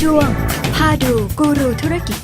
ช่วงพาดูกูรูธุรกิจ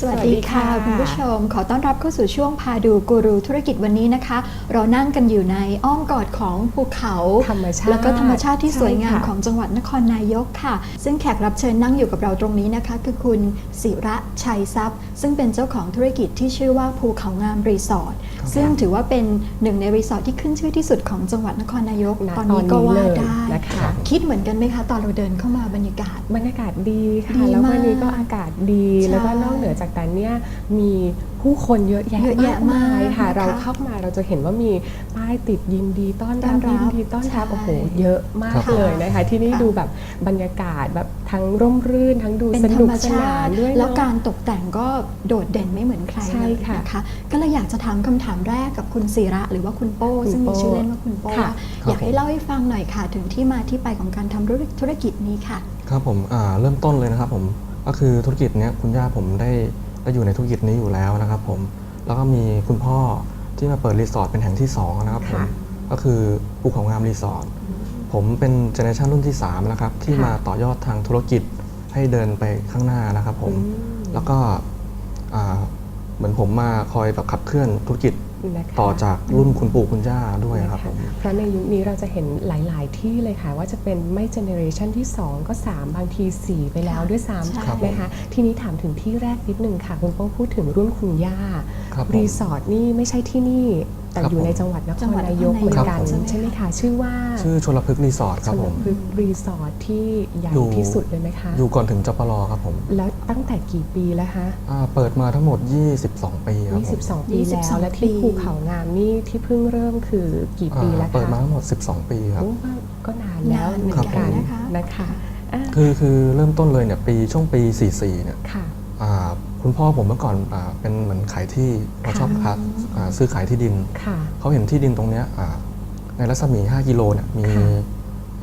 สวัสดีค่ะสวัสดีค่ะ คุณผู้ชม ขอต้อนรับเข้าสู่ช่วงพาดูกูรูธุรกิจวันนี้นะคะ เรานั่งกันอยู่ในอ้อมกอดของภูเขาธรรมชาติแล้วก็ธรรมชาติที่สวยงามใช่ค่ะของจังหวัดนครนายกค่ะ ซึ่งแขกรับเชิญนั่งอยู่กับเราตรงนี้นะคะ คือคุณศิระชัยทรัพย์ ซึ่งเป็นเจ้าของธุรกิจที่ชื่อว่าภูเขางามรีสอร์ท ซึ่งถือว่าเป็นหนึ่งในรีสอร์ทที่ขึ้นชื่อที่สุดของจังหวัดนครนายกณตอนนี้ก็ว่าเลยได้นะคะคิดเหมือนกันไหมคะ ตอนเราเดินเข้ามาบรรยากาศ บรรยากาศดีดีค่ะ แล้วมากวันนี้ก็อากาศดีใช่แล้วก็นอกเหนือจากนั้นเนี่ยมี ผู้คนเยอะแยะเยอะแยะมากมายค่ะมากนะคะเราเข้ามาเราจะเห็นว่ามีป้ายติดยินดีต้อนต้รัอบนรับยินดีต้อนรับใช่ โอ้โหเยอะมากครับเลยนะคะ ที่นี่ค่ะดูแบบบรรยากาศแบบทั้งร่มรื่นทั้งดูเป็นสธรนุกรมสชานานติด้วยแล้วเนอะ การตกแต่งก็โดดเด่นไม่เหมือนใครใช่เลยค่ะนะคะ ก็เลยอยากจะถามคำถามแรกกับคุณศิระ หรือว่าคุณโป้ คุณซึ่งมีโป้ชื่อเล่นว่าคุณโป้ค่ะ อยากให้เล่าให้ฟังหน่อยค่ะ ถึงที่มาที่ไปของการทำธุรกิจนี้ค่ะ ครับผมอ่าเริ่มต้นเลยนะครับผมก็คือธุรกิจเนี้ยคุณย่าผมได้ ได้อยู่ในธุรกิจนี้อยู่แล้วนะครับผมแล้วก็มีคุณพ่อที่มาเปิดรีสอร์ทเป็นแห่งที่สองนะครับผมค่ะก็คือภูเขางามรีสอร์ทผมเป็นเจเนอเรชันรุ่นที่3นะครับที่ค่ะมาต่อยอดทางธุรกิจให้เดินไปข้างหน้านะครับผมอืมแล้วก็อ่าเหมือนผมมาคอยแบบขับเคลื่อนธุรกิจ นะคะต่อจากรุ่นคุณปู่คุณย่าด้วยครับผมเพราะในยุคนี้เราจะเห็นหลาย ๆ ที่เลยค่ะ ว่าจะเป็นไม่เจเนอเรชันที่ 2 ก็ 3 บางที 4 ไปแล้วด้วยใช่ซ้ำนะคะทีนี้ถามถึงที่แรกนิดนึงค่ะ คุณโป้พูดถึงรุ่นคุณย่า ครับผม รีสอร์ทนี่ไม่ใชที่นี่ แต่ครับอยู่ในผม จังหวัดนคจังรหวัดนครนายกเหมือนกันครับผม ใช่ไหมคะชื่อว่าชื่อชลพฤกษ์รีสอร์ทครับผมชลพฤกษ์รีสอร์ทที่ใหญ่อยู่ ที่สุดเลยไหมคะอยู่ก่อนถึงจปรครับผมแล้วตั้งแต่กี่ปีแล้วคะ อ่าเปิดมาทั้งหมด 22 ปีครับผม22 ปีแล้ว 22และที่ปี ภูเขางามนี่ที่เพิ่งเริ่มคือกี่ปีแล้วอ่าคะเปิดมาทั้งหมด 12 ปีครับ โอ้ก็ก็นานแล้วนานเหมือนกันเหมือนะคะ นะคะอะคือคือเริ่มต้นเลยเนี่ยปีช่วงปี 44เนี่ยค่ะ อ่า คุณพ่อผมเมื่อก่อนอาเป็นเหมือนขายที่เราชอบค้าอ่าซื้อขายที่ดิน ค่ะ เขาเห็นที่ดินตรงเนี้ยอ่าในรัศมี 5 กิโลเนี่ยมีค่ะ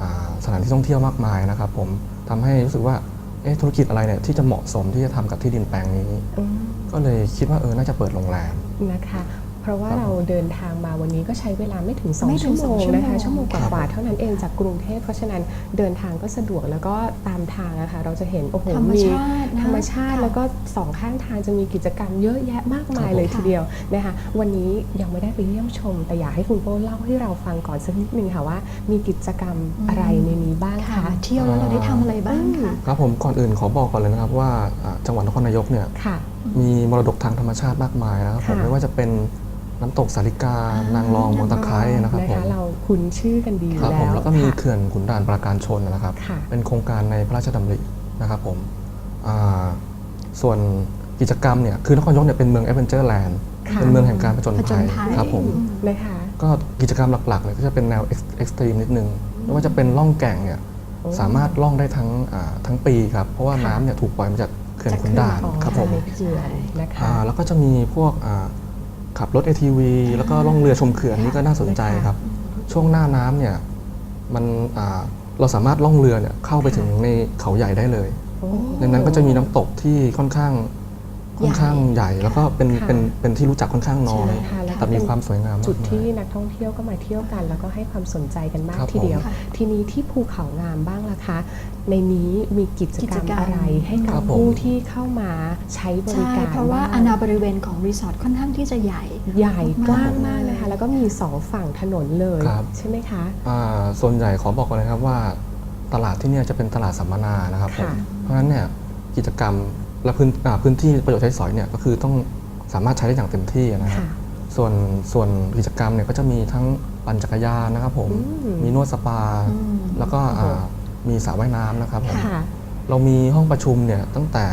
อ่าสถานที่ท่องเที่ยวมากมายนะครับผมทำให้รู้สึกว่าเอ๊ะธุรกิจอะไรเนี่ยที่จะเหมาะสมที่จะทำกับที่ดินแปลงนี้ อืมก็เลยคิดว่าเออน่าจะเปิดโรงแรม นะคะ เพราะว่าครับเราเดินทางมาวันนี้ก็ใช้เวลาไม่ถึงไม่2ถึชั่งวโมงสองชั่วโมงนะคะชั่วโมงกครับว่าๆเท่านั้นเองจากกรุงเทพเพราะฉะนั้นเดินทางก็สะดวกแล้วก็ตามทางอะค่ะเราจะเห็นโอ้โหธรรมมีชาตินะธรรมชาติค่ะแล้วก็สองข้างทางจะมีกิจกรรมเยอะแยะมากมายครับผมเลยทีเดียวนะคะวันนี้ยังไม่ได้ไปเยี่ยมชม แต่อยากให้คุณโป้เล่าให้เราฟังก่อนสักนิดนึงค่ะว่า มีกิจกรรมอะไรในนี้บ้างค่ะคะมาเที่ยวแล้วเราได้ทำอะไรบ้างคะครับผมก่อนอื่นขอบอกก่อนเลยนะครับว่าอ่าจังหวัดนครนายกเนี่ยค่ะมีมรดกทางธรรมชาติมากมายนะครับผมค่ะไม่ว่าจะเป็น น้ำตกสาริกาอ่านนางรองเมองตะไคร้นะครับนะผมคะเราคุ้นชื่อกันดีอยู่ครับผมแล้วแล้วก็มีค่ะเขื่อนขุนด่านปราการชนนะครับค่ะเป็นโครงการในพระราชดำรินะครับผมอ่าส่วนกิจกรรมเนี่ยคือนครนายกเนี่ยเป็นเมืองแอดเวนเจอร์แลนด์ค่ะเป็นเมืองแห่งการผจญผจภัญยภัยครับผมนะคะก็กิจกรรมหลักๆเลยก็จะเป็นแนวเอ็กซ์ตรีมนิดนึงไม่ว่าจะเป็นล่องแก่งเนี่ยโอ้สามารถล่องได้ทั้งอ่าทั้งปีครับ เพราะว่าค่ะน้ำเนี่ยถูกปล่อยมาจากเขื่อนจากขุนด่านอ๋อครับผมในเขื่อนนะคะอ่าแล้วก็จะมีพวกอ่า ขับรถ ATV แล้วก็ล่องเรือชมเขื่อนนี่ก็น่าสนใจครับ ช่วงหน้าน้ำเนี่ยมันอ่าเราสามารถล่องเรือเนี่ยเข้าไปถึงในเขาใหญ่ได้เลย โอ้ ในนั้นก็จะมีน้ำตกที่ค่อนข้างค่อนข้างใหญ่ แล้วก็เป็นค่ะ เป็นเป็นที่รู้จักค่อนข้างน้อย ใช่ค่ะ แล้วก็แต่มีความสวยงามมากจุดที่มายนักท่องเที่ยวก็มาเที่ยวกัน แล้วก็ให้ความสนใจกันมากครับทีเดียวผมค่ะทีนี้ที่ภูเขางามบ้างล่ะคะ ในนี้มีกิจกรรมกิจกรรมอะไรให้กัครับบผมผู้ที่เข้ามาใช้บริใช่การเพราะว่าบ้งอาณาบริเวณของรีสอร์ทค่อนข้างที่จะใหญ่ ใหญ่กว้างมากมากนะคะ แล้วก็มีสองฝั่งถนนเลยครับใช่ไหมคะอ่าส่วนใหญ่ขอบอกก่อนนะครับว่าตลาดที่เนี่ยจะเป็นตลาดสัมมนานะครับผมค่ะเพราะฉะนั้นเนี่ยกิจกรรมและพื้นอ่าพื้นที่ประโยชน์ใช้สอยเนี่ยก็คือต้องสามารถใช้ได้อย่างเต็มที่นะครับค่ะ ส่วนส่วนกิจกรรมเนี่ยก็จะมีทั้งปั่นจักรยานนะครับผมอืมมีนวดสปา อืมแล้วก็โอ้โหอ่ามีสระว่ายน้ำนะครับผมค่ะเรามีห้องประชุมเนี่ยตั้งแต่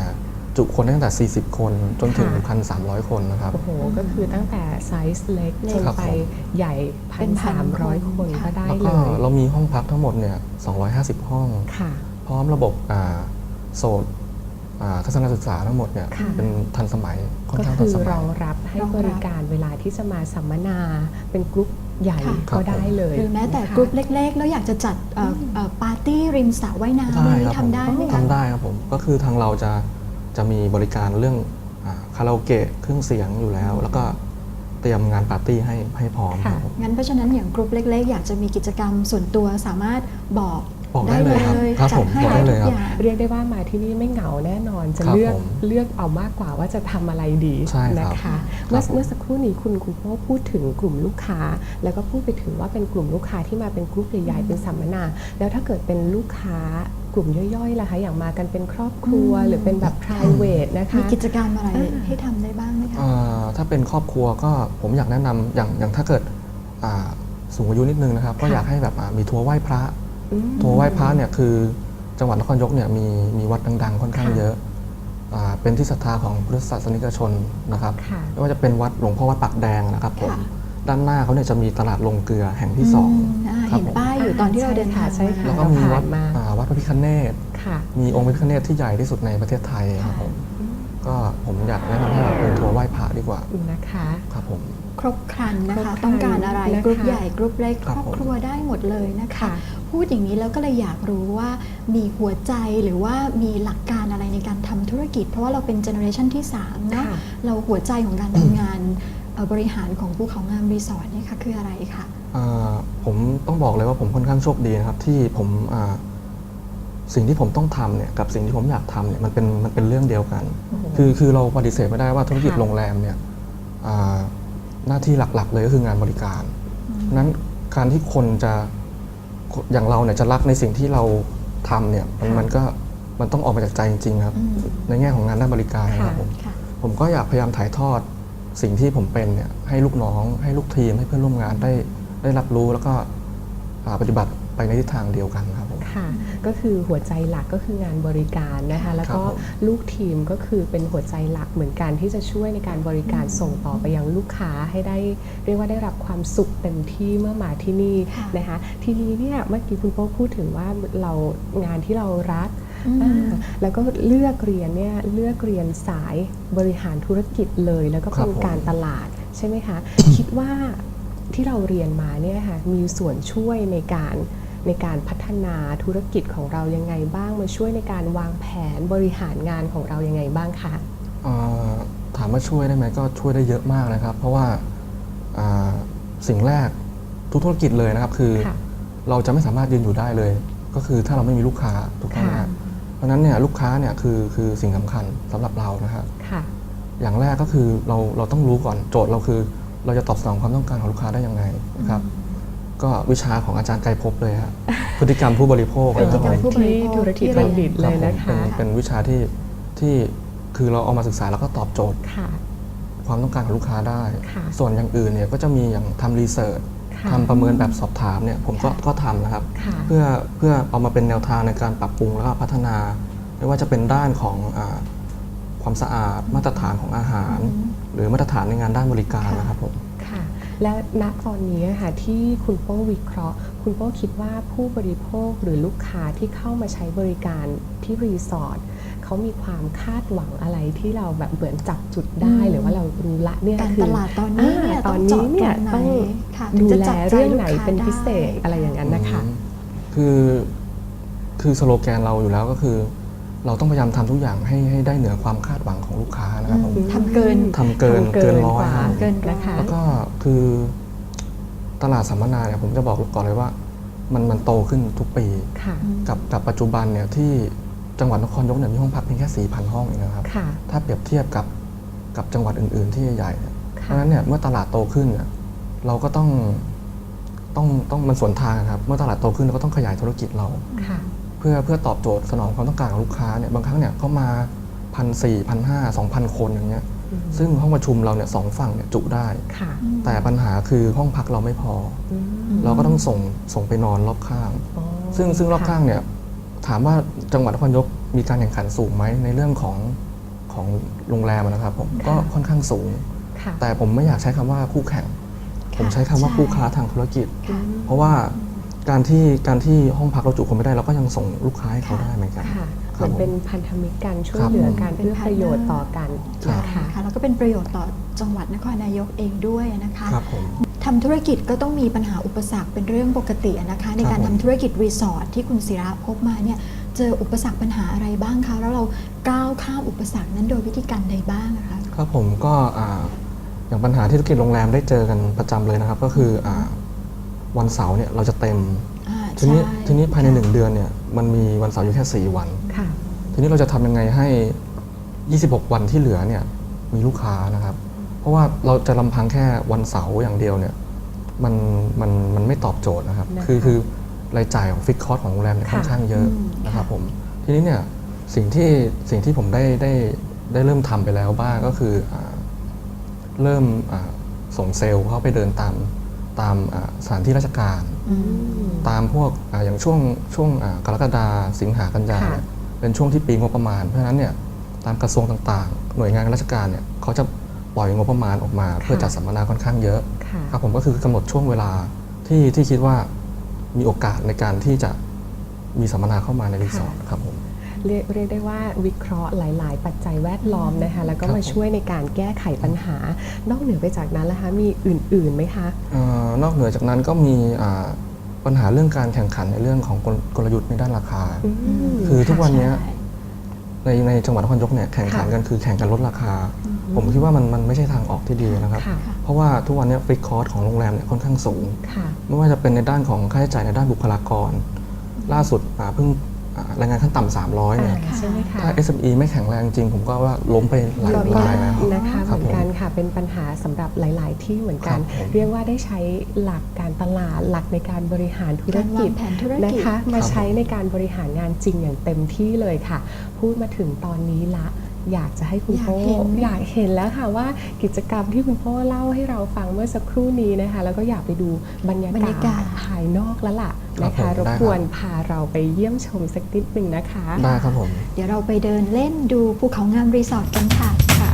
จุคนได้ตั้งแต่ 40 คนจนถึง ค่ะ 1,300 คนนะครับ โอ้โห ก็คือตั้งแต่ไซส์เล็กจนครับไปผมใหญ่พัเป็นนพันสามร้อยคนคนค่ะก็ได้แล้วเลก็ยเรามีห้องพักทั้งหมดเนี่ย250 ห้อง ค่ะ พร้อมระบบอ่าโซนอ่า ทัศนศึกษาทั้งหมดเนี่ยค่ะ เป็นทันสมัยค่อนก็ข้างทัคืนอสมัรย องรับให้รองรับบริการเวลาที่จะมาสัมมนาเป็นกลุ่มใหญ่ค่ะครับก็ได้เลยหรือแม้แต่นะคะกลุ่มเล็ก ๆ แล้วอยากจะจัดเอ่อเอ่อปาร์ตี้ริมสระว่ายน้ำได้นี่ครับผมทำได้ไหมคะ ทำได้ครับผมก็คือทางเราจะจะมีบริการเรื่องอาคาราโอเกะเครื่องเสียงอยู่แล้ว แล้วก็เตรียมงานปาร์ตี้ให้ให้พร้อมครับผม งั้นเพราะฉะนั้นอย่างกลุ่มเล็ก ๆ อยากจะมีกิจกรรมส่วนตัวสามารถบอก บอกได้เลยครับครับจัดผมให้บอกได้เลยทุกครับอย่าง เรียกได้ว่ามาที่นี่ไม่เหงาแน่นอนจะครับเลือกผมเลือกเอามากกว่าว่าจะทำอะไรดีใช่ครับนะคะครัเมื่อบผม เมื่อสักครู่นี้คุณคุณพ่อพูดถึงกลุ่มลูกค้า แล้วก็พูดไปถึงว่าเป็นกลุ่มลูกค้าที่มาเป็นกลุ่มใหญ่ๆเป็นสัมมนา แล้วถ้าเกิดเป็นลูกค้ากลุ่มย่อยๆล่ะคะอย่างมากันเป็นครอบครัวอืม หรือเป็นแบบ private นะคะ มีกิจกรรมอะไรอ่า ให้ทำได้บ้างไหมคะอ่าถ้าเป็นครอบครัวก็ผมอยากแนะนำอย่างอย่างถ้าเกิดอ่าสูงอายุนิดนึงนะครับ ก็ค่ะอยากให้แบบอ่ามีทัวร์ไหว้พระ อืมทัวร์ไหว้พระเนี่ยคือจังหวัดนครนายกเนี่ยมีมีวัดดังๆ ค่อนข้างค่ะเยอะอ่าเป็นที่ศรัทธาของพุทธศาสนิกชนนะครับค่ะไม่ว่าจะเป็นวัดหลวงพ่อวัดปากแดงนะครับผมค่ะ ด้านหน้าเขาเนี่ยจะมีตลาดลงเกลือแห่งที่สองมอ่าครับเห็นผมป้ายอยู่ตอนที่เราเดินทางใช่ค่ะ แล้วก็เรามีผ่าวัดนมา อ่าวัดพระพิคเนตค่ะ มีองค์พระพิคเนตที่ใหญ่ที่สุดในประเทศไทยครับผมก็ผมอยากแนะนำให้แบบเป็นทัวร์ไหว้พระดีกว่านะคะ ครับผม ครบครันนะครคะบครันต้องการอะไรนะคะ กรุ๊ปใหญ่กรุ๊ปเล็กคครัรบอบผม ครัวได้หมดเลยนะคะ ค่ะ พูดอย่างนี้แล้วก็เลยอยากรู้ว่ามีหัวใจหรือว่ามีหลักการอะไรในการทำธุรกิจ เพราะว่าเราเป็นเจเนอเรชันที่3เนาะค่ะเราหัวใจของการทำงานเอ่อบริหารของภูเขางามรีสอร์ทเนี่ยค่ะคืออะไรคะอ่าผมต้องบอกเลยว่าผมค่อนข้างโชคดีนะครับที่ผมอ่าสิ่งที่ผมต้องทำเนี่ยกับสิ่งที่ผมอยากทำเนี่ยมันเป็นมันเป็นเรื่องเดียวกัน คือคือเราปฏิเสธไม่ได้ว่าธุรกิจค่ะโรงแรมเนี่ยอ่าหน้าที่หลักๆเลยก็คืองานบริการเพราะฉะนั้นการที่คนจะ อย่างเราเนี่ยจะรักในสิ่งที่เราทำเนี่ยมันมันก็มันต้องออกมาจากใจจริง ๆ ครับ อืม ในแง่ของงานด้านบริการนะครับค่ะผม ค่ะ ผมก็อยากพยายามถ่ายทอดสิ่งที่ผมเป็นเนี่ยให้ลูกน้อง ให้ลูกทีมให้เพื่อนร่วมงานได้ได้รับรู้แล้วก็อ่าปฏิบัติ ไปในทิศทางเดียวกันครับผม ค่ะ ก็คือหัวใจหลักก็คืองานบริการนะคะ แล้วก็ครับผม ลูกทีมก็คือเป็นหัวใจหลักเหมือนกันที่จะช่วยในการบริการส่งต่อไปยังลูกค้าให้ได้ เรียกว่าได้รับความสุขเต็มที่เมื่อมาที่นี่ค่ะนะคะ ทีนี้เนี่ยเมื่อกี้คุณโป้พูดถึงว่าเรางานที่เรารักอืม อ่าแล้วก็เลือกเรียนเนี่ยเลือกเรียนสายบริหารธุรกิจเลย แล้วก็ครัเป็บนผม การตลาดใช่ไหมคะ คิดว่า ที่เราเรียนมาเนี่ยค่ะมีส่วนช่วยในการในการพัฒนาธุรกิจของเรายังไงบ้าง มาช่วยในการวางแผนบริหารงานของเรายังไงบ้างคะอ่าถามว่าช่วยได้ไหมก็ช่วยได้เยอะมากนะครับ เพราะว่าอ่าสิ่งแรกทุกธุรกิจเลยนะครับ คือค่ะเราจะไม่สามารถยืนอยู่ได้เลย ก็คือถ้าเราไม่มีลูกค้าถูกต้องไหมค่ะครับเพราะฉะนั้นเนี่ยลูกค้าเนี่ยคือคือสิ่งสำคัญสำหรับเรานะครับค่ะอย่างแรกก็คือเราเราต้องรู้ก่อนโจทย์เราคือ เราจะตอบสนองความต้องการของลูกค้าได้ยังไงนะครับก็วิชาของอาจารย์ไกรภพเลยครับพฤติกรรมผู้บริโภคเป็นนะคที่รับผมการที่ธุรกิจบัณฑิตเลยนะครัคะบผมเป็นเป็นวิชาที่ที่คือเราเอามาศึกษาแล้วก็ตอบโจทย์ค่ะความต้องการของลูกค้าได้ค่ะส่วนอย่างอื่นเนี่ยก็จะมีอย่างทำรีเสิร์ชค่ะทำประเมินแบบสอบถามเนี่ยผมก็ก็ทำนะครับค่ะเพื่อเพื่อเอามาเป็นแนวทางในการปรับปรุงแล้วก็พัฒนา ไม่ว่าจะเป็นด้านของอาความสะอาดมาตรฐานของอาหาร หรือมาตรฐานในงานด้านบริการนะครับผมค่ะและณตอนนี้ค่ะที่คุณโป้วิเคราะห์ คุณโป้คิดว่าผู้บริโภคหรือลูกค้าที่เข้ามาใช้บริการที่รีสอร์ทเขามีความคาดหวังอะไรที่เราแบบเหมือนจับจุดได้อืมหรือว่าเรารู้ละเนี่ยการคือตลาดตอนนี้เนี่ยาตต้ออนงนี้เจาะเนี่ยตรงไหนต้องค่ะดูถึงแลจะจับใจเรื่องไหนลูกค้าเป็นพิเศษได้อะไรอย่างนั้นนะคะอืมคือคือสโลแกนเราอยู่แล้วก็คือ เราต้องพยายามทำทุกอย่างให้ให้ได้เหนือความคาดหวังของ ลูกค้านะครับผมอืมทำเกินทำเกินทำเกินเกินร้อยกว่าครับผมเกินร้อยนะคะแล้วก็คือตลาดสัมมนาเนี่ยผมจะบอกก่อนเลยว่า มันมันโตขึ้นทุกปีค่ะกับกับปัจจุบันเนี่ยที่จังหวัดนครนายกเนี่ยมีห้องพักเพียงแค่ 4,000 ห้องเองนะครับค่ะถ้าเปรียบเทียบกับกับจังหวัดอื่น ๆ ที่ใหญ่ๆเนี่ยเพค่ะราะฉะนั้นเนี่ยเมื่อตลาดโตขึ้นเนี่ยเราก็ต้องต้องต้องมันสวนทางครับ เมื่อตลาดโตขึ้นเราก็ต้องขยายธุรกิจเราค่ะเพื่อเพื่อตอบโจทย์สนองความต้องการของลูกค้าเนี่ยบางครั้งเนี่ยเขามา พันสี่พันห้าสองพันคนอย่างเงี้ยอืมซึ่งห้องประชุมเราเนี่ยสองฝั่งเนี่ยจุได้ ค่ะแต่ปัญหาคือห้องพักเราไม่พออืมอเราก็ต้องส่งส่งไปนอนรอบข้าง อ๋อซึ่งซึ่งรอบค่ะข้างเนี่ยถามว่าจังหวัดนครนายกมีการแข่งขันสูงไหมในเรื่องของของโรงแรมนะครับผมก็ค่อนข้างสูง ค่ะ แต่ผมไม่อยากใช้คำว่าคู่แข่ง ผมใช้คำว่าใช่คู่ค้าทางธุรกิจค่ะเพราะว่า การที่การที่ห้องพักเราจุคนไม่ได้เราก็ยังส่งลูกค้าให้เขาได้เหมือนกัน ค่ะคเหรับมือนผมเป็นพันธมิตรกันช่วยครับเหลือผมกันเป็นเพื่อประโยชน์พาร์ทเนอร์ต่อกันครับ นะคะ ค่ะแล้วก็เป็นประโยชน์ต่อจังหวัดนครนายกเองด้วยนะคะครับผม ทำธุรกิจก็ต้องมีปัญหาอุปสรรคเป็นเรื่องปกตินะคะ ในการครับผมทำธุรกิจรีสอร์ทที่คุณศิระพบมาเนี่ยเจออุปสรรคปัญหาอะไรบ้างคะแล้วเราก้าวข้ามอุปสรรคนั้นโดยวิธีการใดบ้างนะคะ ครับผมก็อ่าอย่างปัญหาที่ธุรกิจโรงแรมได้เจอกันประจำเลยนะครับ ก็คืออา วันเสาร์เนี่ยเราจะเต็ม อ่าทีนี้ใช่ทีนี้ภายในหนึ่งเดือนเนี่ยมันมีวันเสาร์อยู่แค่ 4 วัน ค่ะ ทีนี้เราจะทำยังไงให้ 26 วันที่เหลือเนี่ยมีลูกค้านะครับ เพราะว่าเราจะลำพังแค่วันเสาร์อย่างเดียวเนี่ยมันมันมันไม่ตอบโจทย์นะครับ นะคะคือคือรายจ่ายของฟิกคอร์สของโรงแรมเนี่ยค่ะ ค่อนข้างเยอะอืมนะครับผมทีนี้เนี่ยสิ่งที่สิ่งที่ผมได้ได้ได้เริ่มทำไปแล้วบ้างก็คืออาเริ่มอ่าส่งเซลล์เข้าไปเดินตาม ตามอ่าสถานที่ราชการอืมตามพวกอาอย่างช่วงช่วงอ่ากรกฎาสิงหากันยาค่ะเนี่ยเป็นช่วงที่ปีงบประมาณ เพราะฉะนั้นเนี่ยตามกระทรวงต่างๆ หน่วยงานราชการเนี่ยเขาจะปล่อยงบประมาณออกมา เพื่อจัดสัมมนาค่อนข้างเยอะค่ะครับผมก็คือกำหนดช่วงเวลาที่ที่คิดว่ามีโอกาสในการที่จะมีสัมมนาเข้ามาในรีสอร์ทครับผม เรียกเรียกได้ว่าวิเคราะห์หลาย ๆ ปัจจัยแวดล้อมนะคะแล้วก็ครับมาช่วยในการแก้ไขปัญหา นอกเหนือไปจากนั้นแล้วคะมีอื่นๆไหมคะเอ่อนอกเหนือจากนั้นก็มีอ่าปัญหาเรื่องการแข่งขันในเรื่องของกลกลยุทธ์ในด้านราคาอืมคือทุกวันเนี้ยใช่ในในจังหวัดนครนายกเนี่ยแข่งขันค่ะกันคือแข่งกันลดราคา ผมคิดว่ามันมันไม่ใช่ทางออกที่ดีนะครับค่ะเพราะว่าทุกวันเนี้ฟิกคอร์สของโรงแรมเนี่ยค่อนข้างสูงค่ะไม่ว่าจะเป็นในด้านของค่าใช้จ่ายในด้านบุคลากร ล่าสุดอ่าเพิ่ง อ่ารายงานขั้นต่ำ300เนี่ยอ่าใช่ไหมคะ ถ้า SME ไม่แข็งแรงจริง ผมก็ว่าล้มไปหลายเรารายแล้วนะคะครับเหมือนกันค่ะเป็นปัญหาสำหรับหลาย ๆ ที่เหมือนกันครับผมเรียกว่าได้ใช้หลักการตลาดหลักในการบริหารธุรการกิวาจงแผนธุรกิจนะคะ มาครับใช้ในการบริหารงานจริงอย่างเต็มที่เลยค่ะ พูดมาถึงตอนนี้ละ อยากจะให้คุณอยากโป้เห็นอยากเห็นแล้วค่ะว่ากิจกรรมที่คุณโป้เล่าให้เราฟังเมื่อสักครู่นี้นะคะ แล้วก็อยากไปดูบรรยาบรรยากาากศศภายนอกแล้วล่ะนะครัคะบผมรบได้ครับกวนพาเราไปเยี่ยมชมสักนิดหนึ่งนะคะได้ครับผมเดี๋ยวเราไปเดินเล่นดูภูเขางามรีสอร์ทกันค่ะค่ะ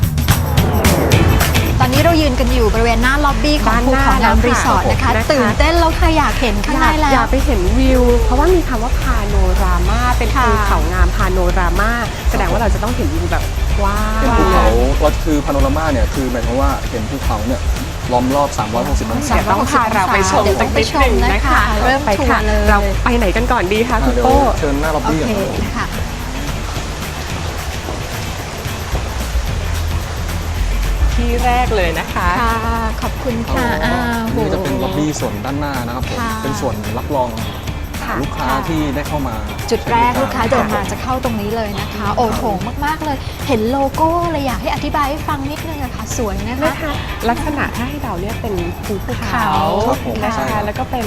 ตอนนี้เรายืนกันอยู่บริเวณหน้าล็อบบี้ของด้านภูหน้าเขางามรีสอร์ทแล้วนะค่ะคะนะคะ ตื่นเต้นแล้วค่ะอยากเห็นข้างอในยากแล้อยาวกไปเห็นวิว เพราะว่ามีคำว่าพา โนรามาเป็นค่ะภูเขางามพาโนรามาแสดงว่าเราจะต้องเห็นวิวแบบกว้าเป็นงภูเขาก็คือพาโนรามาเนี่ยคือหมายความว่าเห็นภูเขาเนี่ยล้อมรอบ 360องศาเดี๋ยวต้องพาเราไปชมเดี๋ยวสัต้กองไปนิดชหมนึ่งนะนะคะ เริ่มไปทัวค่ะร์เลยเราไปไหนกันก่อนดีคะคุณเดี๋ยวโป้เชิญหน้าล็อบโอบี้เคก่อนครับค่ะที่แรกเลยนะคะค่ะขอบคุณค่ะอ๋ออ่าอันโหนี้จะเป็นล็อบบี้ส่วนด้านหน้านะครับผมค่ะเป็นส่วนรับรอง ค่ะลูกค้าที่ได้เข้ามา จุดแรกใช้บลูกค้าเดินมาจะเข้าตรงนี้เลยนะคะ โอ้โหมากๆเลย เห็นโลโก้เลยอยากให้อธิบายให้ฟังนิดนึงอะค่ะสวยนะคะนะคะลักษณะถ้าให้เราเนี่ยเป็นภูเขาครับผมนะใช่คะครับแล้วก็เป็น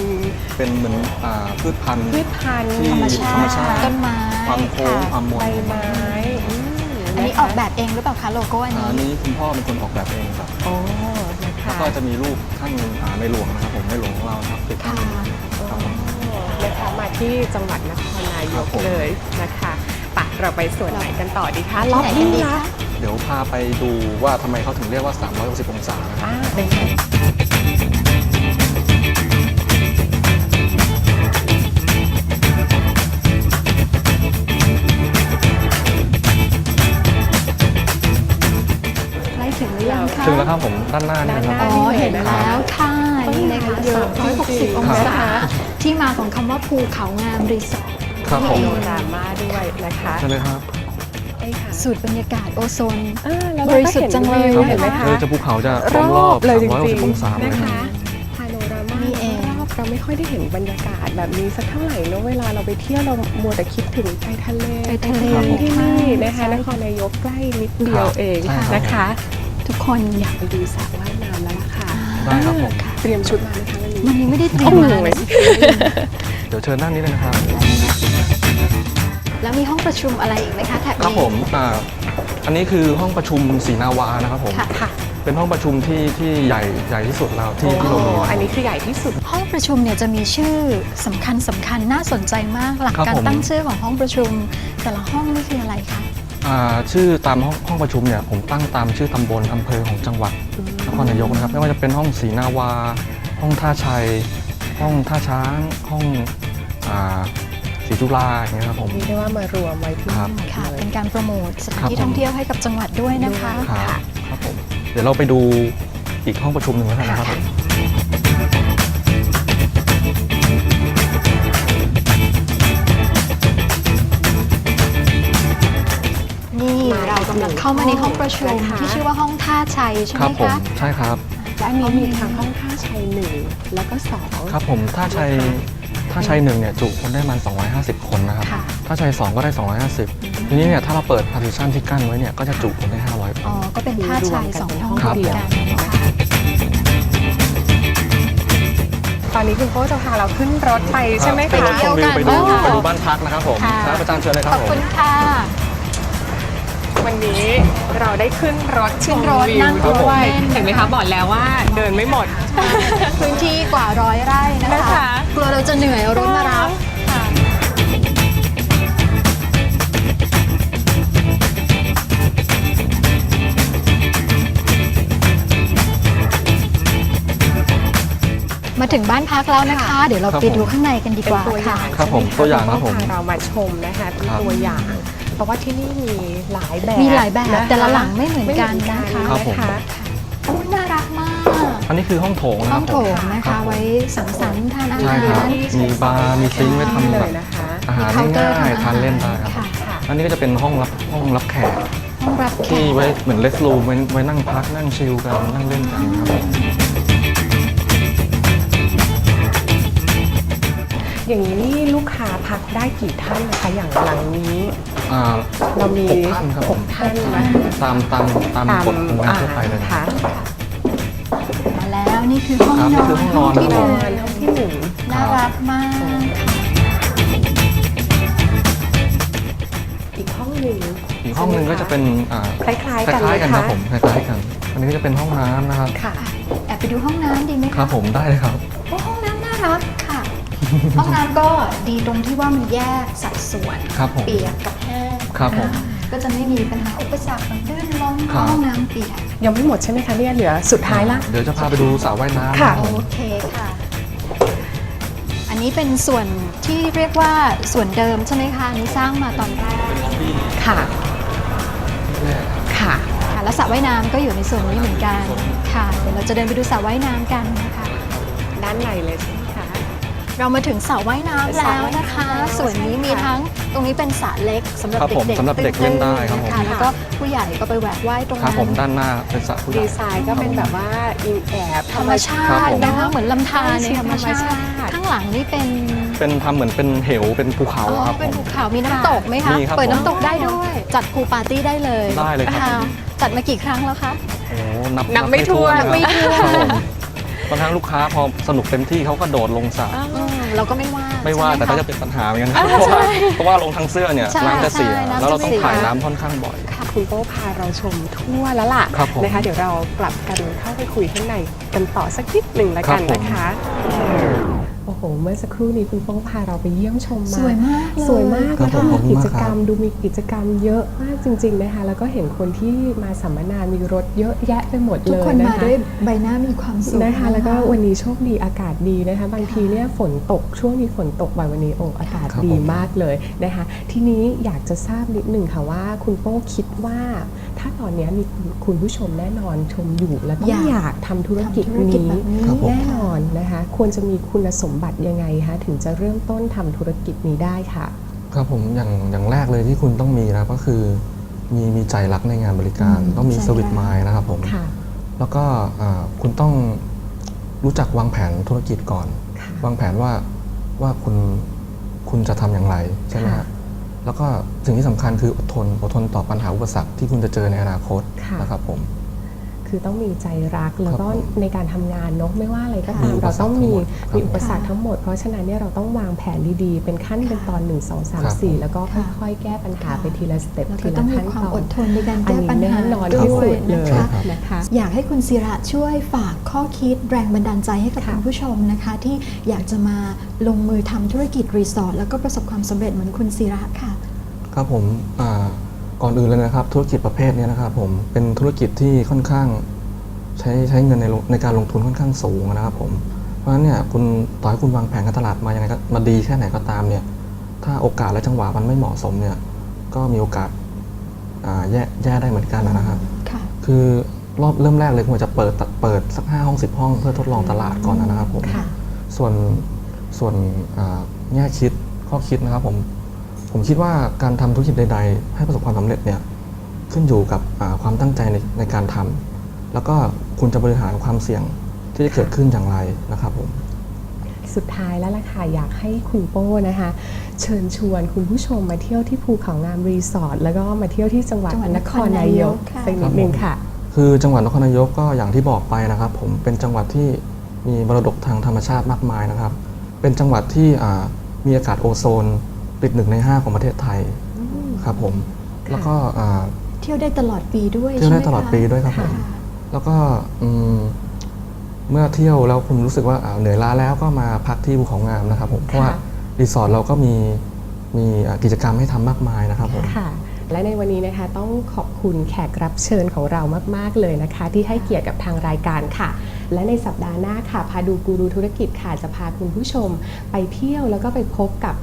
เป็นเหมือนอ่าพืชพันธุ์ พืชพันธุ์ที่ ธรรมชาธรรมชาติติ ต้นไม้ความโค้งความมนใบไม้อืมอันนี้ะคะออกแบบเองหรือเปล่าคะโลโก้อันอ่านี้อันนี้คุณพ่อเป็นคนออกแบบเองครับ โอ้นะคะ ก็จะมีรูปท่านอ่าในหลวงนะครับผมในหลวงของเรานะครับติดค่ะครับผม นะคะมาที่จังหวัดนครนายครักบผมเลยนะคะปะเราไปส่วนไหนกันต่อดีคะที่ล็อบไหนกันบี้ดีละคะเดี๋ยวพาไปดูว่าทำไมเขาถึงเรียกว่า 360 องศานะครับอ่าเป็นไงใกล้ถึงหรือยังคะถึงแล้วครับผมด้านหน้านี่นะครับ อ๋อ เห็นแล้วค่ะ นี่นะคะเยอะ360 องศา ที่มาของคำว่าภูเขางามรีสอร์ทครับผโนมรามาด้วยนะคะใช่เลยครับใช่ค่ะสูตรบรรยากาศโอโซนอ่าแล้วบริสุทธิ์จังเลยราก็เห็เห็นนไหไหมมคะคะคือจะภูเขาจะรล้อมรออบบเลยจริง360องศาๆเลยนะครัคะบ พาโนรามานี่เอง รอบเราไม่ค่อยได้เห็นบรรยากาศแบบนี้สักเท่าไหร่เนอะเวลาเราไปเที่ยวเรามัวแต่คิดถึงไปทะเลไปทะเลไปที่นี่นะคะใช่นครนายกใกล้นิดเดียวเองใช่ครับ นะคะ ทุกคนอยากไปดูสระว่ายน้ำแล้วล่ะค่ะ ได้ครับผมค่ะเตรียมชุดมาไหมคะวันนี้ มันยังไม่ได้เตรียมมาเลยเดี๋ยวเชิญนั่งนี้เลยนะครับ แล้วมีห้องประชุมอะไรอีกไหมคะแถบนี้ครับผมอ่าอันนี้คือห้องประชุมศรีนาวานะครับผมค่ะค่ะ เป็นห้องประชุมที่ที่ใหญ่ใหญ่ที่สุดแล้วที่ที่เรามีโอ้นะอันนี้คือใหญ่ที่สุด ห้องประชุมเนี่ยจะมีชื่อสำคัญสำคัญน่าสนใจมากหลักครับการผมตั้งชื่อของห้องประชุม แต่ละห้องนี่คืออะไรคะอ่าชื่อตามห้องห้องประชุมเนี่ยผมตั้งตามชื่อตำบลอำเภอของจังหวัดนครนายกนะครับไม่ว่าจะเป็นห้องศรีนาวา ห้องท่าชัย ห้องท่าช้าง ห้องอ่าศรีจุฬาอย่างเงี้ยครับผมเรียกได้ว่ามารวมไว้ที่ครับ นี่หมดค่ะ เลยเป็นการโปรโมทสถานที่ครับผม ท่องเที่ยวให้กับจังหวัดด้วยนะคะครับครับผมเดี๋ยวเราไปดูอีกห้องประชุมหนึ่งแล้วกันนะครับผมนี่เรากำลังเข้าามาในห้องประชุมนะคะที่ชื่อว่าห้องท่าชัยใช่คไหมรับผมคะ ใช่ครับ และอันนี้มีทางห้องท่าชัย หนึ่งแล้วก็สองครับผมถ้าชัยถ้าชัยหนึ่งเนี่ยจุคนได้ประมัน 250 คนนะครับ ค่ะถ้าชัยสองก็ได้ 250 ทีนี้เนี่ยถ้าเราเปิด partition ที่กั้นไว้เนี่ยก็จะจุคนได้ 500คนอ๋อก็เป็นท่าชัยสองห้องครับติดกันนะคะ ตอนนี้คุณโป้จะพาเราขึ้นรถไปใช่ไหมไปคะเที่ยวกันไปดูบ้างค่ะไปดูบ้านพักนะครับผมค่ะ ครับอาจารย์เชิญเลยคขรับอบผมคุณค่ะ วันนี้เราได้ขึ้นรถขึ้นรถชมวิวนั่งรถด้วยเล่น เห็นไหมคะบอกแล้วว่าเดินไม่หมด พื้นที่กว่าร้อยไร่นะนะคะ คะกลัวเราจะเหนื่อยรถมารับมาถึงบ้านพักแล้วนะคะ เดี๋ยวเราครับไปดูผมข้างในกันดีเป็นกว่าตัวอค่ะย่างครับผมใช่ไหตัวอย่างครับผมณโป้พาเรามาชมนะคะเป็นครับ ตัวอย่าง เพราะว่าที่นี่มีหลายแบบมีหลายแบบ นคแต่ละหลังไม่เหมือนกันนะคะ ครับผมอุ๊ยน่ารักมาก อันนี้คือห้องโถงนะคห้อรังบโถผมงนะครัคะบผมไว้สังสรรค์ทานอาใช่หารครับมีบาร์มีซิงค์ไว้ทำเลแบยบนะคะ อาหารมีเคาน์เตอร์ง่ายทำอาหารๆทานเล่นได้ครับค่ะค่ะ อันนี้ก็จะเป็นห้องรับห้องรับแขกห้องรับแขที่กไว้เหมือนเลสรูมไว้ไว้นั่งพักนั่งชิลกันนั่งเล่นกันครับผม อย่างนี้นี่ลูกค้าพักได้กี่ท่านนะคะอย่างหลังนี้ อ่าเรามีหกท่านครับผมหกท่านนะ ตามตามตามตามกฎของงานทั่วไปเลยค่ะมาแล้ว นี่คือห้องครับนนี่อนคือห้องนอนที่หนนึ่องนห้องที่หนึ่งน่ารักมากอีกห้องหนึ่ง อีกห้องหนึ่งก็จะเป็นอ่าคล้ายๆกันคล้ายๆกันไหมครับคะผมคล้ายๆกัน อันนี้ก็จะเป็นห้องน้ำนะครับ ค่ะ แอบไปดูห้องน้ำดีไหมคคะรับผมได้เลยครับ โอ้ห้องน้ำน่ารักค่ะ ห้องน้ำก็ดีตรงที่ว่ามันแยกสัดส่วน ครับผมเปียกกับแห้งครับผมอ่าก็จะไม่มีปัญหาอุปสรรคมันลื่นล้มครับห้องน้ำเปียก ยังไม่หมดใช่ไหมคะเนี่ยเหลือสุดท้ายละ เดี๋ยวจะพาไปดูสระว่ายน้ำค่ะรับผมโอเคค่ะ อันนี้เป็นส่วนที่เรียกว่าส่วนเดิมใช่ไหมคะอันนี้สร้างมาตอนแรกค่ะ ค่ะ ค่ะแล้วสระว่ายน้ำก็อยู่ในส่วนนี้เหมือนกัน ค่ะ เดี๋ยวเราจะเดินไปดูสระว่ายน้ำกันนะคะ ด้านในเลยใช่ไหมคะ เรามาถึงสระว่ายน้ำแล้วนะคะสระว่ายน้ำส่วนนี้มีทั้งตรงนี้เป็นสระเล็กสำหรับครับผมเด็กๆสำหรับเด็กเล่นได้ครับผมนะะแล้วก็ผู้ใหญ่ก็ไปแหวกว่ายตรงครันั้บนผมด้านหน้าเป็นสระผู้ใหดีญ่ไซน์ก็เป็นแบบว่าอิงแอบธรรมชาครับติผม นะคะเหมือนลำธารในธรรมชาธรรมชาติติ ข้างหลังนี่เป็นเป็นทำเหมือนเป็นเหวเป็นภูเขาอ๋อครับผเป็นม ภูเขามีน้ำตกไหมคะ มีครับเปิดผมน้ำตกได้ด้วย จัดพูลปาร์ตี้ได้เลยได้เลยครับะจัดมากี่ครั้งแล้วคะ โอ้โหนับนับไม่ถ้วนนะครับไม่ถ้วนครับผมบางครั้งลูกค้าพอสนุกเต็มที่เขาก็โดดลงสระอืม เราก็ไม่ว่าไม่ว่าใช่หแต่ก็คจะเป็นปัญหาเหมือนกันนะเพราะว่าเพราะว่าลงทั้งเสื้อเนี่ยใช่น้ำจะเสีย ใช่น้ำแล้วเราต้องจะเสีย ถ่ายน้ำค่อนข้างบ่อย ค่ะคุณโป้พาเราชมทั่วแล้วล่ะครับผมนะคะ เดี๋ยวเรากลับกันเข้าไปคุยข้างในกันต่อสักนิดหนึ่งแล้วกันครับผม นะคะ โอ้โหเมื่อสักครู่นี้คุณโป้พาเราไปเยี่ยมชมมาสวยมากเลยสวยมากครัแล้บวก็ผมขมีอบคุณกิมากจกรรมครับดูมีกิจกรรมเยอะมากจริงๆนะคะแล้วก็เห็นคนที่มาสัมมนามีรถเยอะแยะไปหมดทุเลกยคนนะมาคะด้วยใบหน้ามีความสุขนะคะ แล้วก็วันนี้โชคดีอากาศดีนะคะ บางทีเนี่ยฝนตกช่วงนี้ฝนตกบ่อยวันนี้โอ้อากาศครับดีผมมากเลยนะคะ ทีนี้อยากจะทราบนิดหนึ่งค่ะว่าคุณโป้คิดว่า ถ้าตอนนี้มีคุณคุณผู้ชมแน่นอนชมอยู่แล้วก็อยากทำธุรกิจทำธุรกิจนี้แบบนี้ครับผมแน่นอนนะคะ ควรจะมีคุณสมบัติยังไงคะถึงจะเริ่มต้นทำธุรกิจนี้ได้ค่ะ ครับผมอย่างอย่างแรกเลยที่คุณต้องมีนะก็คือ มีมีใจรักในงานบริการอืมต้องมีใจสวิตรักไมล์นะครับผมค่ะแล้วก็อ่าคุณต้องรู้จักวางแผนธุรกิจก่อนค่ะวางแผนว่าว่าคุณคุณจะทำอย่างไรใช่ไหมค่ะฮะ แล้วก็สิ่งที่สำคัญคืออดทนอดทนต่อปัญหาอุปสรรคที่คุณจะเจอในอนาคตค่ะนะครับผม คือต้องมีใจรักแล้วก็ครับผมในการทำงานเนอะไม่ว่าอะไรก็ตามมีอุปเราสรรคต้องมีทั้งหมดครับมีอุปสรรคทั้งหมด เพราะฉะนั้นเนี่ยเราต้องวางแผนดีๆ เป็นขั้นเป็นตอน 1 2ครับ3 4 แล้วก็ค่ะค่อยๆแก้ปัญหาค่ะไปทีละสเต็ปแล้วทีก็ต้ละองมีขั้นความตออนดทนในการอันแก้นี้ปัญแน่หานอนด้ที่วสุยดเลนะยคะนะคะอยากให้คุณศิระช่วยฝากข้อคิดแรงบันดาลใจให้กับค่ะคุณผู้ชมนะคะ ที่อยากจะมาลงมือทำธุรกิจรีสอร์ทแล้วก็ประสบความสำเร็จเหมือนคุณศิระค่ะครับผมอ่า ก่อนอื่นเลยนะครับ ธุรกิจประเภทเนี้ยนะครับผมเป็นธุรกิจที่ค่อนข้างใช้ใช้เงินในลงในการลงทุนค่อนข้างสูงนะครับผมเพราะฉะนั้นเนี่ยคุณต่อให้คุณวางแผนการตลาดมายังไงก็มาดีแค่ไหนก็ตามเนี่ยถ้าโอกาสและจังหวะมันไม่เหมาะสมเนี่ยก็มีโอกาสอ่าแย่แย่ได้เหมือนกันนะครับค่ะคือรอบเริ่มแรกเลยควรจะเปิดเปิดสักห้าห้องสิบห้องเพื่อทดลองตลาดก่อนนะครับผมค่ะส่วนส่วนอ่าแง่คิดข้อคิดนะครับผม ผมคิดว่าการทำธุรกิจใด ๆ ให้ประสบความสำเร็จเนี่ยขึ้นอยู่กับอ่าความตั้งใจในในการทำแล้วก็คุณจะบริหารความเสี่ยงที่จะเกิดขึ้นอย่างไรนะครับผมสุดท้ายแล้วล่ะค่ะอยากให้คุณโป้นะคะ เชิญชวนคุณผู้ชมมาเที่ยวที่ภูเขางามรีสอร์ทแล้วก็มาเที่ยวที่จังหวัดจังหวัดนครนายกนครนายกค่ะสักนิดนึงค่ะ คือจังหวัดนครนายกก็อย่างที่บอกไปนะครับ ผมเป็นจังหวัดที่มีมรดกทางธรรมชาติมากมายนะครับ เป็นจังหวัดที่อ่ามีอากาศโอโซน ติดหนึ่งใน5ของประเทศไทยครับผม แล้วก็อ่าเที่ยวได้ตลอดปีด้วยเที่ยวได้ใช่หมตลอดคะปีด้วยครับผมค่ะแล้วก็อืมเมื่อเที่ยวแล้วคุณรู้สึกว่าอ่าเหนื่อยล้าแล้วก็มาพักที่ภูเขางามนะครับผมเพราะว่ารีสอร์ทเราก็มีมีอ่ากิจกรรมให้ทำมากมายนะครับผมค่ะ และในวันนี้นะคะต้องขอบคุณแขกรับเชิญของเรามาก ๆ เลยนะคะ ที่ให้เกียรติกับทางรายการค่ะ และในสัปดาห์หน้าค่ะ พาดูกูรูธุรกิจค่ะจะพาคุณผู้ชมไปเที่ยวแล้วก็ไปพบกับ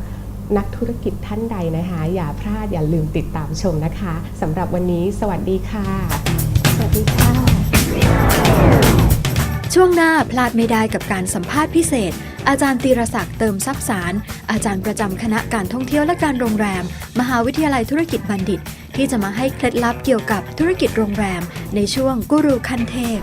นักธุรกิจท่านใดนะคะ อย่าพลาดอย่าลืมติดตามชมนะคะสำหรับวันนี้สวัสดีค่ะ สวัสดีค่ะ ช่วงหน้าพลาดไม่ได้กับการสัมภาษณ์พิเศษ อาจารย์ตีรศักดิ์เติมทรัพย์สาร อาจารย์ประจำคณะการท่องเที่ยวและการโรงแรม มหาวิทยาลัยธุรกิจบัณฑิต ที่จะมาให้เคล็ดลับเกี่ยวกับธุรกิจโรงแรม ในช่วงกูรูขั้นเทพ